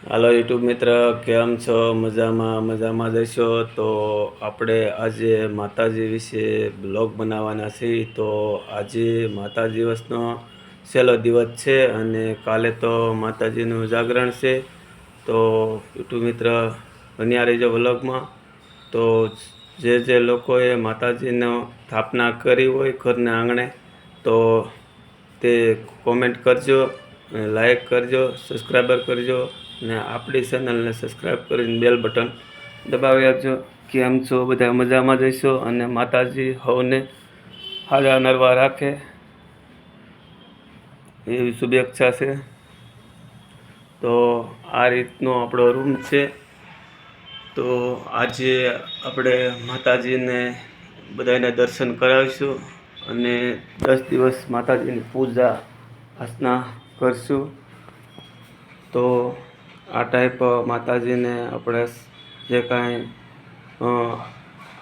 હાલો YouTube મિત્ર, કેમ છો? મજામાં મજામાં જશો તો આપણે આજે માતાજી વિશે બ્લોગ બનાવવાના છીએ તો આજે માતા દિવસનો છેલ્લો દિવસ છે અને કાલે તો માતાજીનું જાગરણ છે. તો યુટ્યુબ મિત્ર, બન્યા રહીજો બ્લોગમાં. તો જે જે લોકોએ માતાજીનો સ્થાપના કરી હોય ઘરના આંગણે, તો તે કોમેન્ટ કરજો લાઈક કરજો સબસ્ક્રાઈબર કરજો. ને આપણી ચેનલને સબસ્ક્રાઈબ કરીને બેલ બટન દબાવી આપજો. કેમ છો? બધા મજામાં જઈશો અને માતાજી હવને હાજર નરવા રાખે. એવી શુભેચ્છા છે. તો આ રીતનો આપણો રૂમ છે. તો આજે આપણે માતાજીને બધાને દર્શન કરાવીશું અને દસ દિવસ માતાજીની પૂજા અર્ચના કરશું. તો આ ટાઈપ માતાજીને આપણે જે કાંઈ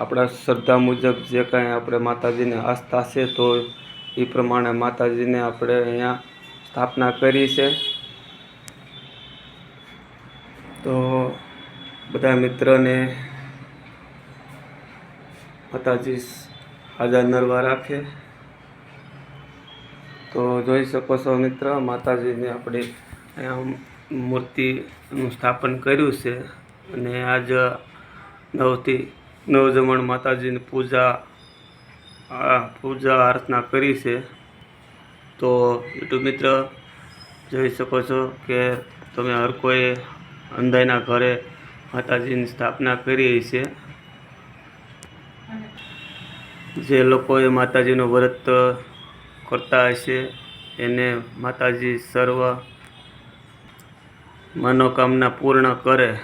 આપણા શ્રદ્ધા મુજબ જે કાંઈ આપણે માતાજીને આસ્થા છે તો એ પ્રમાણે માતાજીને આપણે અહીંયા સ્થાપના કરી છે. તો બધા મિત્રને માતાજી હાજર નરવા રાખે. તો જોઈ શકો છો મિત્ર, માતાજીને આપણે અહીંયા મૂર્તિનું સ્થાપન કર્યું છે અને આજ નવથી નવજમણ માતાજીની પૂજા પૂજા આરાધના કરી છે. તો યુટ્યુબ મિત્ર, જોઈ શકો છો કે તમે હર કોઈ અંધાઈના ઘરે માતાજીની સ્થાપના કરી છે. જે લોકોએ માતાજીનું વ્રત કરતા હશે, એને માતાજી સર્વ મનોકામના પૂર્ણ કરે.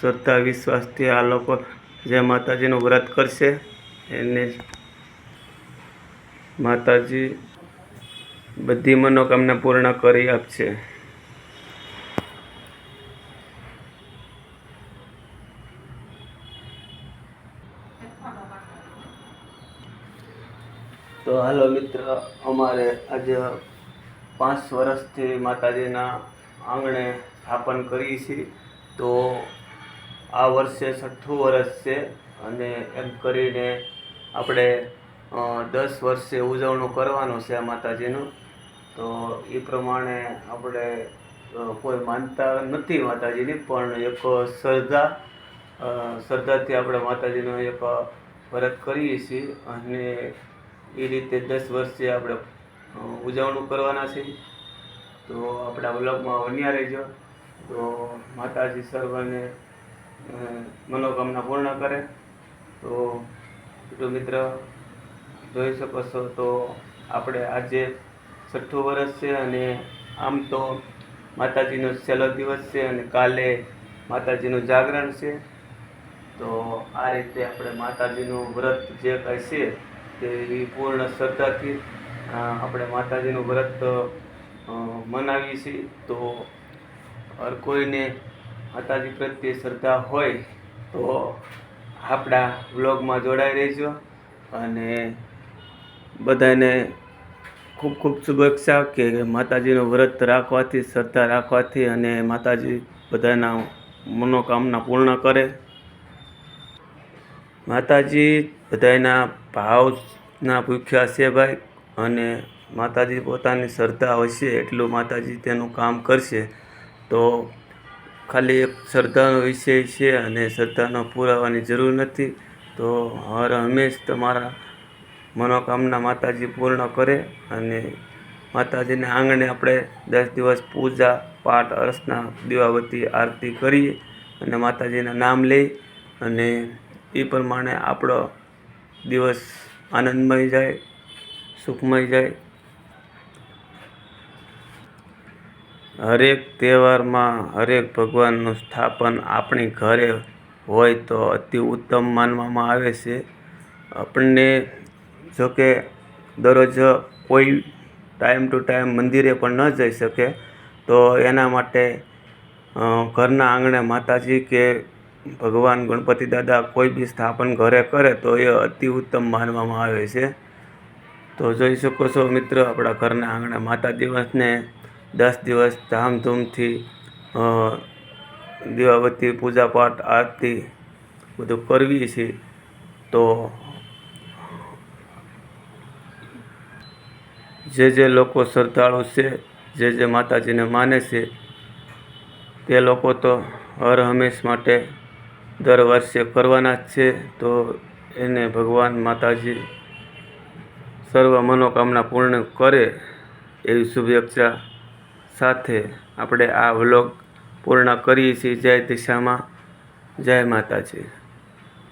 શ્રદ્ધા, વિશ્વાસથી આ લોકો જે માતાજીનું વ્રત કરશે, એને માતાજી બધી મનોકામના પૂર્ણ કરી આપશે. તો હાલો મિત્ર, અમારે આજે પાંચ વર્ષથી માતાજીના આંગણે સ્થાપન કરી છીએ તો આ વર્ષે છઠ્ઠું વર્ષ છે અને એમ કરીને આપણે દસ વર્ષે ઉજવણું કરવાનું છે આ માતાજીનું. તો એ પ્રમાણે આપણે કોઈ માનતા નથી માતાજીની, પણ એક શ્રદ્ધા શ્રદ્ધાથી આપણે માતાજીનો એક વ્રત કરીએ છીએ અને એ રીતે દસ વર્ષે આપણે ઉજવણું કરવાના છે. તો આપણા બ્લોગમાં વન્યા રહેજો. તો માતાજી સર્વને મનોકામના પૂર્ણ કરે. તો કુટુંબ મિત્ર, જોઈ શકો છો, તો આપણે આજે છઠ્ઠું વર્ષ છે અને આમ તો માતાજીનો છેલ્લો દિવસ છે અને કાલે માતાજીનું જાગરણ છે. તો આ રીતે આપણે માતાજીનું વ્રત જે કાંઈ છે તે પૂર્ણ શ્રદ્ધાથી આપણે માતાજીનું વ્રત મનાવીએ છીએ. તો હર કોઈને માતાજી પ્રત્યે શ્રદ્ધા હોય તો આપણા વ્લોગમાં જોડાઈ રહેજો અને બધાને ખૂબ ખૂબ શુભેચ્છા કે માતાજીનું વ્રત રાખવાથી, શ્રદ્ધા રાખવાથી અને માતાજી બધાના મનોકામના પૂર્ણ કરે. માતાજી બધાના ભાવના ભૂખ્યા છે ભાઈ. અને માતાજી પોતાની શ્રદ્ધા હશે, એટલું માતાજી તેનું કામ કરશે. તો ખાલી એક શ્રદ્ધાનો વિષય છે અને શ્રદ્ધાનો પુરાવાની જરૂર નથી. તો હર હંમેશ તમારા મનોકામના માતાજી પૂર્ણ કરે અને માતાજીને આંગણે આપણે દસ દિવસ પૂજા, પાઠ, અર્ચના, દીવાબત્તી, આરતી કરીએ અને માતાજીના નામ લઈ અને એ પ્રમાણે આપણો દિવસ આનંદમય જાય. સુખમય જાય. હરેક તહેવારમાં હરેક ભગવાનનું સ્થાપન આપણી ઘરે હોય તો અતિ ઉત્તમ માનવામાં આવે છે. આપણને જોકે દરરોજ કોઈ ટાઈમ ટુ ટાઈમ મંદિરે પણ ન જઈ શકે, તો એના માટે ઘરના આંગણે માતાજી કે ભગવાન ગણપતિ દાદા કોઈ બી સ્થાપન ઘરે કરે તો એ અતિ ઉત્તમ માનવામાં આવે છે. તો જોઈ શકો છો મિત્ર, આપણા ઘરના આંગણે માતા દિવસને દસ દિવસ ધામધૂમથી દીવાબત્તી, પૂજાપાઠ, આરતી બધું કરવી છે. તો જે જે લોકો શ્રદ્ધાળુ છે, જે જે માતાજીને માને છે, તે લોકો તો હર હંમેશ માટે દર વર્ષે કરવાના જ છે. તો એને ભગવાન માતાજી સર્વ મનોકામના પૂર્ણ કરે એવી શુભેચ્છા સાથે આપણે આ વ્લોગ પૂર્ણ કરીએ છીએ. જય દિશામાં. જય માતાજી.